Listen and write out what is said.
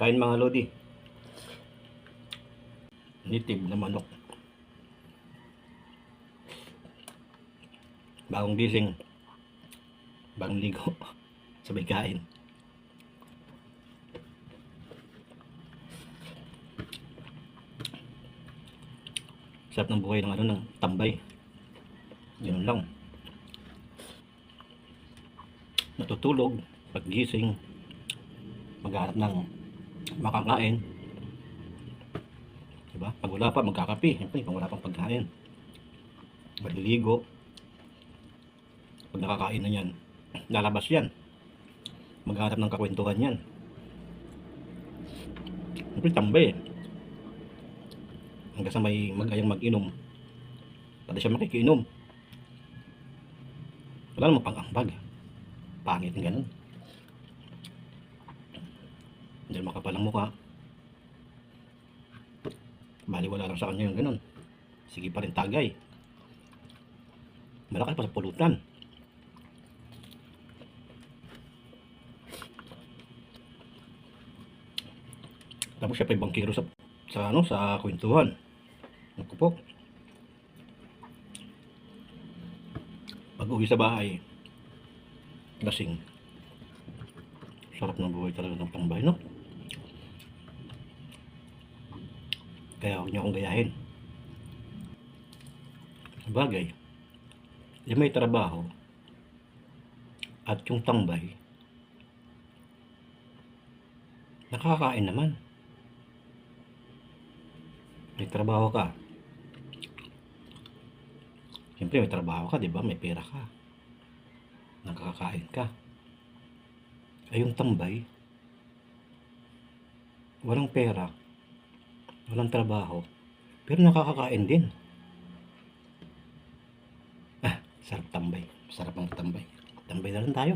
Kain mga lodi. Nitib na manok. Bagong gising. Bagong ligo. Sabay kain. Sarap ng buhay ng ano ng tambay. Yun lang. Natutulog, paggising, maghanap ng makakain. Diba? Pag wala pa, magkakape. Siyempre, pag wala pang pagkain. Maliligo. Pag nakakain na yan, lalabas yan. Maghanap ng kakwentuhan yan. Siyempre, tambay. Hanggang sa may magayang mag-inom. Pati siya makikinom. Wala namang pang-ambag. Pangit ng ganun. Hindi makapal ang mukha. Bali wala lang sa kanya yung ganun. Sige pa rin tagay. Malaki pa sa pulutan. Tapos siya pa yung bangkero sa, sa ano sa kwentuhan. Naku po. Pag uwi sa bahay, lasing. Sarap ng buhay talaga ng pangbahay, no? Kaya huwag niyo akong gayahin. Bagay, yung may trabaho at yung tambay, nakakain naman. May trabaho ka. Siyempre may trabaho ka, di ba? May pera ka. Nakakain ka. Ay yung tambay, walang pera, walang trabaho, pero nakakakain din. Ah, sarap tambay. Sarap ang tambay. Tambay na lang tayo.